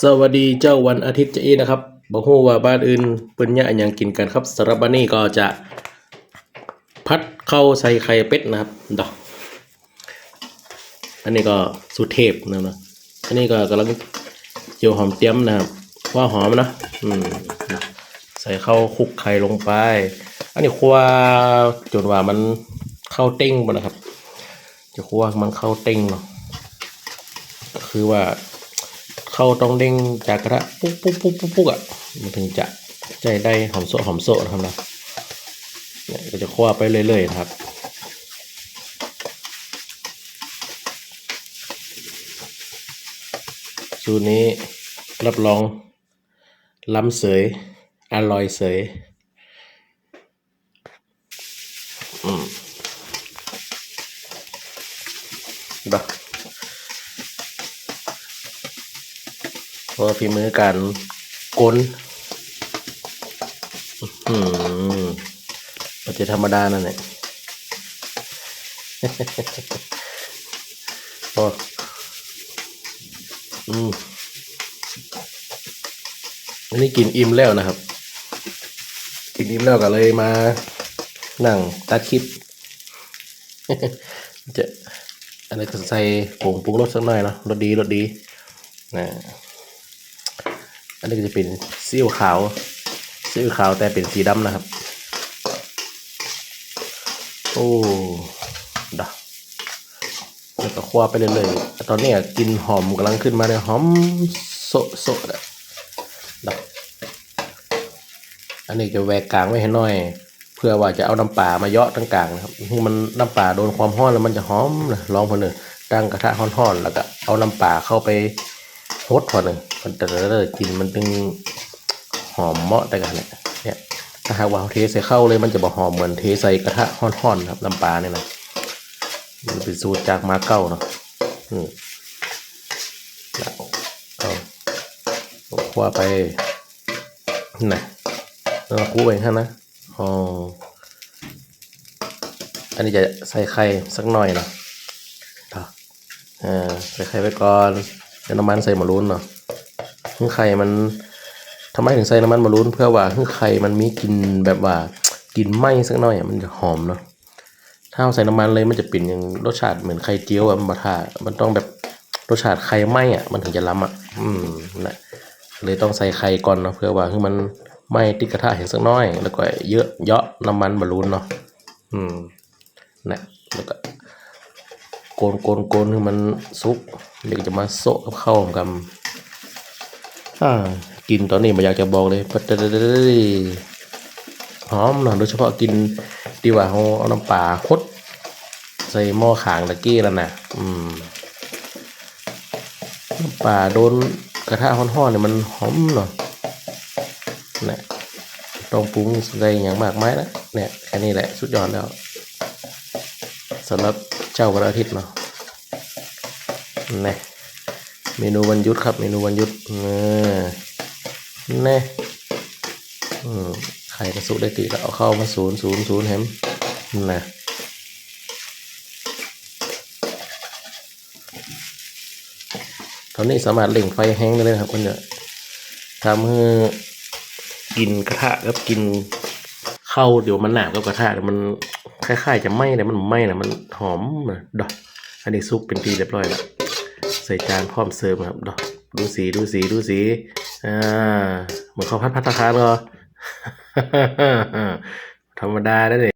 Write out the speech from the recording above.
สวัสดีเจ้าวันอาทิตย์เจะอีนะครับบอกฮู้ว่าบ้านอื่นเปิ้นเนี่ยยังกินกันครับสำหรับบ้านนี้ก็จะพัดเข้าใส่ไข่เป็ดนะครับดอกอันนี้ก็สุเทพนะนะอันนี้ก็กำลังเจียวหอมเตี้ยมนะครับว่าหอมนะอืมใส่เข้าคลุกไข่ลงไป อันนี้คั่วจนว่ามันเข้าเต้งหมดนะครับ จะคั่วมันเข้าเต้งเนาะคือว่า เข้าต้องเด้งจากกระทะปุ๊บปุ๊บปุ๊บปุ๊บปุ๊บอะมันถึงจะใจได้หอมโซหอมโซนะครับนะเนี่ยก็จะคั่วไปเรื่อยๆนะครับสูตรนี้รับรองล้ำเสยอร่อยเสย อืมดอก เพราะว่าฝีมือการกลอืมมันจะธรรมดานั่นแหละโอ้อืมอันนี้กินอิ่มแล้วนะครับ กินอิ่มแล้วก็เลยมานั่งตัดคลิป จะอันนี้ก็ใส่ผงปรุงรสสักหน่อยเนาะรสดีรสดีนะ อันนี้ก็จะเป็นซีอิ๊วขาวซีอิ๊วขาวแต่เป็นสีดำนะครับ โอ้ดะแล้วก็คั่วไปเรื่อยๆตอนนี้กลินหอมกำลังขึ้นมาเลยหอมโซโซะอะดะอันนี้จะแหวกกลางไว้ให้หน่อย เพื่อว่าจะเอาน้ำปลามาเยาะตั้งกลางนะครับมันน้ำปลาโดนความร้อนแล้วมันจะหอมนะลองพอหนึ่งตั้งกระทะร้อนๆแล้วก็เอาน้ำปลาเข้าไป โฮดพอหนึ่งมันแต่ละกินมันตึงหอมเหมาะแต่กันเนี่ยเนี่ยถ้าหากว่าเทใส่เข้าเลยมันจะบ่หอมเหมือนเทใส่กระทะห่อนๆครับน้ำปลาเนี่ยนะมันเป็นสูตรจากมาเก้าเนาะอืมแล้วเอาคั่วไปนะแล้วคั่ไปข้างนะอ๋ออันนี้จะใส่ไข่สักหน่อยเนาะอ่าใส่ไข่ไปก่อน ใส่น้ำมันใส่มะรุนเนาะหึ่งไข่มันทำไมถึงใส่น้ำมันมะรุนเพื่อว่าหึ่งไข่มันมีกลิ่นแบบว่า กลิ่นไหม้สักหน่อยมันจะหอมเนาะถ้าเอาใส่น้ำมันเลยมันจะเป็นอย่างรสชาติเหมือนไข่เจียวอะมันบะทามันต้องแบบรสชาติไข่ไหม้อะมันถึงจะล้ำอะอืมนะเลยต้องใส่ไข่ก่อนเนาะเพื่อว่าให้มันไหม้ติดกระทะเห็นสักน้อย แล้วก็เยอะเยอะน้ำมันมะรุนเนาะอืมนะแล้วก็ กนโกนโกนให้มันสุก เดี๋ยวจะมาโซะกับข้าวกับอ่ากินตอนนี้ไม่อยากจะบอกเลยปัดหอมเนาะโดยเฉพาะกินดีกว่าเอาเอาน้ำปลาคดใส่หม้อขางตะกี้แล้วนะอืมน้ำปลาโดนกระทะห้อนๆเนี่ยมันหอมเนาะนะต้องปรุงใส่อย่างมากมายนะเนี่ยแค่นี้แหละสุดยอดแล้วสำหรับ เจ้าวันอาทิตย์เนาะนี่เมนูวันยุดครับ เมนูวันยุดเออแน่อืมไข่กระสุได้ตีแล้วเอาเข้ามาศูนย์ศูนย์ศูนย์แฮมนะตอนนี้สามารถเล่งไฟแห้งได้เลยครับคุณเนี่ยทำให้กินกระทะกับกินข้าวเดี๋ยวมันหนากับกระทะเดี๋ยวมัน คล้ายๆจะไหม้แต่มันไหม้นะมันหอมนะดอกอันนี้ซุปเป็นทีเรียบร้อยแล้วใส่จานพร้อมเสิร์ฟครับดอกดูสีดูสีดูสีอ่าเหมือนข้าวผัดพัตตาคารเหรอธรรมดาได้เลย